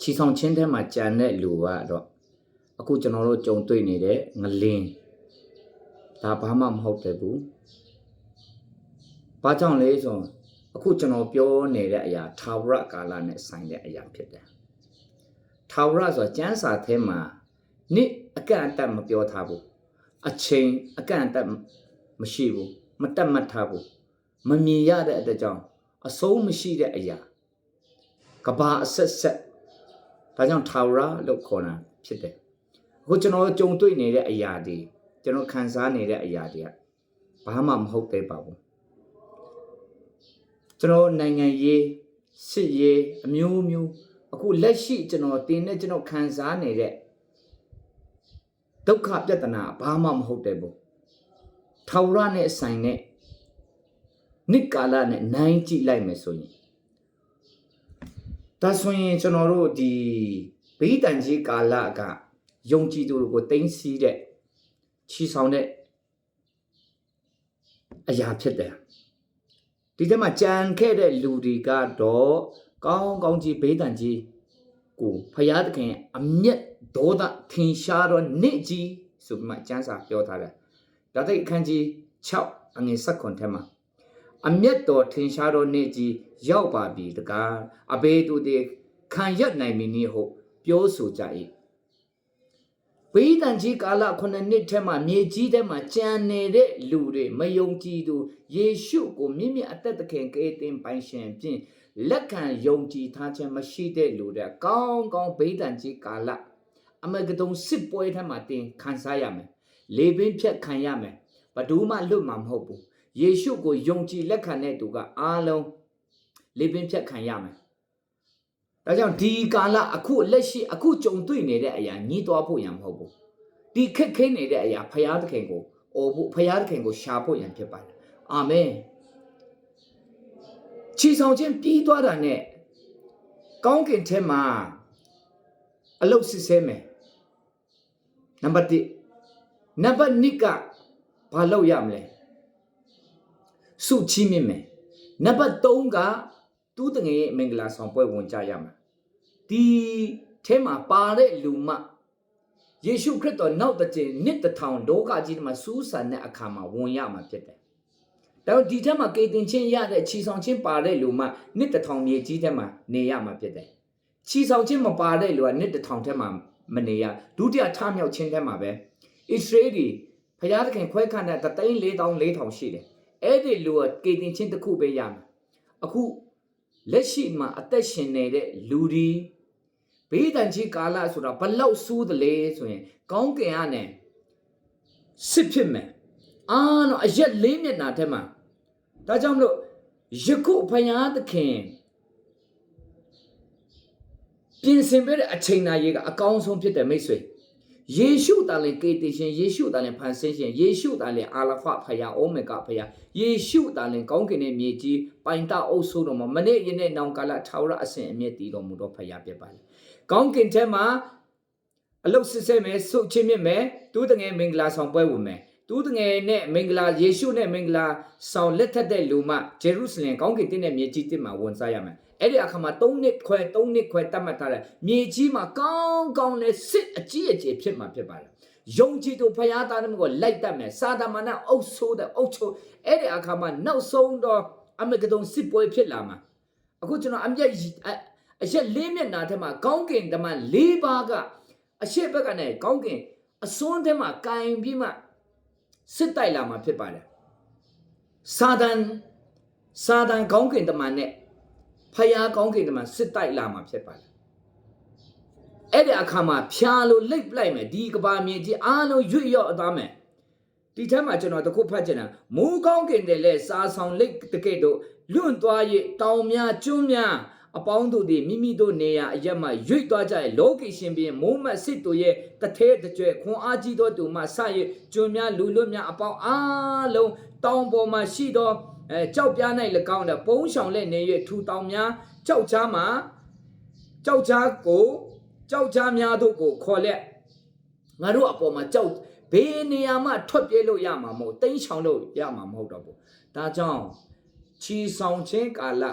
ချီဆောင်ချင်းထဲမှာကြံတဲ့လူကတော့အခုကျွန်တော်တို့ကြုံတွေ့နေတဲ့ငလင်းဒါဘာမှမဟုတ်တယ်ဘူးဘာကြောင့်လဲဆိုတော့အခုကျွန်တော်ပြောနေတဲ့အရာသာဝရကာလနဲ့ဆိုင်တဲ့အရာဖြစ်တယ်သာဝရဆိုတာကျမ်းစာထဲမှာနှစ်အကန့်အသတ်မပြောထားဘူးအချိန်အကန့်အသတ်မရှိဘူးမတတ်မှတ်ထားဘူးမမြင်ရတဲ့အတွက်ကြောင့်အဆုံးမရှိတဲ့အရာကဘာအဆက်ဆက် ဒါကြောင့်ထာဝရလို့ခေါ်တာဖြစ်တယ်အခုကျွန်တော်ကြုံတွေ့နေတဲ့အရာတွေကျွန်တော်ခံစားနေတဲ့အရာတွေကဘာမှမဟုတ်သေးပါဘူးကျွန်တော်နိုင်ငံရေးစစ်ရေးအမျိုးမျိုးအခုလက်ရှိကျွန်တော်တင်နေကျွန်တော်ခံစားနေတဲ့ဒုက္ခပြဿနာဘာမှမဟုတ်တယ်ဘူးထာဝရနဲ့ဆိုင်တဲ့နိကာလနဲ့နိုင်ကြည့်လိုက်မယ်ဆိုရင် ဒါဆိုရင်ကျွန်တော်တို့ဒီဘိတန်ကြီးကာလကယုံကြည်သူတွေကိုတင်းစီးတဲ့ချီဆောင်တဲ့အရာဖြစ်တယ်ဒီထဲမှာကြံခဲ့တဲ့လူတွေကတော့ကောင်းကောင်းကြီးဘိတန်ကြီးကိုဖယားသခင်အမျက်ဒေါသထင်ရှားတော့နေ့ကြီးဆိုပြီးမှကျမ်းစာပြောထားတယ်ဒါတိတ်အခန်းကြီး6အငယ်7ခွန်ထဲမှာ အမျက်တော်ထင်ရှားသောနေ့ကြီးရောက်ပါပြီတကားအဘေသူတွေခံရနိုင်မည်နည်းဟုပြောဆိုကြ၏ဝိဒန်ကြီးကာလခုနှစ်နှစ်ထဲမှာမြေကြီးထဲမှာကြံနေတဲ့လူတွေမယုံကြည်သူယေရှုကိုမြင့်မြတ်အသက်သခင်ကယ်တင်ပိုင်ရှင်ဖြင့်လက်ခံယုံကြည်ထားခြင်းမရှိတဲ့လူတွေကောင်းကောင်းဗိဒန်ကြီးကာလအမဂဒုံစစ်ပွဲထဲမှာတင်ခံစားရမယ်လေပင်ဖြတ်ခံရမယ်ဘယ်သူမှလွတ်မှာမဟုတ်ဘူး ယေရှုကိုယုံကြည်လက်ခံတဲ့သူကအားလုံးလေပင်ဖြတ်ခံရမယ်။ဒါကြောင့်ဒီကာလအခုလက်ရှိအခုကြုံတွေ့နေတဲ့အရာညှိသွားဖို့ရန်မဟုတ်ဘူး။ဒီခက်ခဲနေတဲ့အရာဖယားသခင်ကိုအော်ဖို့ဖယားသခင်ကိုရှာဖို့ရန်ဖြစ်ပါတယ်။အာမင်။ချီဆောင်ခြင်းပြီးသွားတာနဲ့ကောင်းကင်ထဲမှာအလုတ်စစ်ဆဲမယ်။နံပါတ်1နံပါတ်2ကဘာလုပ်ရမလဲ။ စုချီးမြှင့်မယ်နံပါတ်3ကတူးတငယ်ရဲ့မင်္ဂလာဆောင်ပွဲဝင်ကြရမှာဒီထဲမှာပါတဲ့လူမယေရှုခရစ်တော်နောက်တစ်ချိန်နှစ်တစ်ထောင်လောကကြီးမှာစူးစံတဲ့အခါမှာဝင်ရမှာဖြစ်တယ်ဒါတော့ဒီထဲမှာကေတင်ချင်းရတဲ့ခြီဆောင်ချင်းပါတဲ့လူမနှစ်တစ်ထောင်မြေကြီးထဲမှာနေရမှာဖြစ်တယ်ခြီဆောင်ချင်းမပါတဲ့လူကနှစ်တစ်ထောင်ထဲမှာမနေရဒုတိယထမြောက်ချင်းထဲမှာပဲဣသရေလဖျားသခင်ခွဲခန့်တဲ့တသိန်း၄တောင်၄ထောင်ရှိတယ် အဲ့ဒီလူကကေတင်ချင်းတစ်ခုပဲရမယ်အခုလက်ရှိမှာအသက်ရှင်နေတဲ့လူဒီဘေးတန်ကြီးကာလဆိုတာဘလောက်ဆိုးတယ်လဲဆိုရင် ကောင်းကင်ကနေစစ်ဖြစ်မယ်အာတော့အရက်လေးမျက်နှာထဲမှာဒါကြောင့်မလို့ယခုဖယားသခင်ပြင်ဆင်ပေးတဲ့အချိန်နာရေးကအကောင်းဆုံးဖြစ်တယ်မိတ်ဆွေ ယေရှုတာလင်ကေတေရှင်ယေရှုတာလင်ဖန်ဆင်းရှင်ယေရှုတာလင်အာလဖဖယာအိုမေဂါဖယာယေရှုတာလင်ကောင်းကင်ရဲ့မြေကြီးပိုင်တအုပ်ဆိုးတော်မှာမနေ့ယနေ့နောင်ကာလထာဝရအစဉ်အမြဲတည်တော်မူသောဖယာဖြစ်ပါလေကောင်းကင်ထဲမှာအလုတ်စစ်ဆဲမယ်ဆုတ်ချင်းမြင့်မယ်တူးတငယ်မင်္ဂလာဆောင်ပွဲဝင်မယ်တူးတငယ်နဲ့မင်္ဂလာယေရှုနဲ့မင်္ဂလာဆောင်လက်ထက်တဲ့လူမဂျေရုဆလင်ကောင်းကင်တင်းတဲ့မြေကြီးတစ်မှာဝန်စားရမယ် အဲ့ဒီအခါမှာ၃နှစ်ခွဲ၃နှစ်ခွဲတတ်မှတ်ထားတယ်မြေကြီးမှာကောင်းကောင်းနဲ့စစ်အကြီးအကျယ်ဖြစ်မှာဖြစ်ပါတယ်ယုံကြည်သူဖယားသားတို့ကိုလိုက်တတ်မယ်စာတမဏအုပ်ဆိုးတဲ့အုပ်ချုပ်အဲ့ဒီအခါမှာနောက်ဆုံးတော့အမဂဒုံစစ်ပွဲဖြစ်လာမှာအခုကျွန်တော်အမျက်အရက်လေးမျက်နာထဲမှာကောင်းကင်တမန်၄ပါးကအရှိဘက်ကနဲ့ကောင်းကင်အစွန်းထဲမှာကင်ပြီးမှစစ်တိုက်လာမှာဖြစ်ပါတယ်စာဒန်စာဒန်ကောင်းကင်တမန်နဲ့ ဖယားကောင်းကင်တမန်စစ်တိုက်လာမှာဖြစ်ပါတယ်အဲ့ဒီအခါမှာဖြာလို့လိတ်ပလိုက်မယ်ဒီကဘာမြေကြီးအားလုံးရွတ်ရော့အသားမယ်ဒီထက်မှာကျွန်တော်တခုဖတ်ချင်တာမူးကောင်းကင်တယ်လဲစားဆောင်လိတ်တကဲ့သို့လွန့်သွား၍တောင်များကျွန်းများအပေါင်းတို့သည်မိမိတို့နေရာအရက်မှရွိတ်သွားကြရဲ့လောကီရှင်ပြင်မိုးမတ်စစ်တို့ရဲ့တထဲတကြွယ်ခွန်အားကြီးသောသူမှဆရဲ့ကျွန်းများလူလွတ်များအပေါင်းအားလုံးတောင်ပေါ်မှာရှိသော အဲကြောက်ပြား၌၎င်းတဲ့ပုံးဆောင်လက်နေ၍ထူတောင်များကြောက်ချားမှာကြောက်ချားကိုကြောက်ချားများတို့ကိုခေါ်လက်ငါတို့အပေါ်မှာကြောက်ဘေးနေရာမှာထွက်ပြေးလို့ရမှာမဟုတ်တိမ်းချောင်လို့ရမှာမဟုတ်တော့ဘူးဒါကြောင့်ချီဆောင်ခြင်းကာလ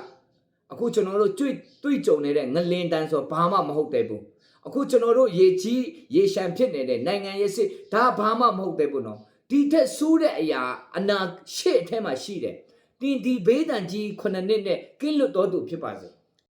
အခုကျွန်တော်တို့တွေ့တွေ့ကြုံနေတဲ့ငလင်တန်းဆိုဘာမှမဟုတ်သေးဘူးအခုကျွန်တော်တို့ရေကြီးရေရှမ်းဖြစ်နေတဲ့နိုင်ငံရေးစစ်ဒါဘာမှမဟုတ်သေးဘူးနော်ဒီထက်ဆိုးတဲ့အရာအနာရှေ့အထဲမှာရှိတယ် သင်ဒီဘေးဒဏ်ကြီး9နှစ်နဲ့ကင်းလွတ်တော်သူဖြစ်ပါစေ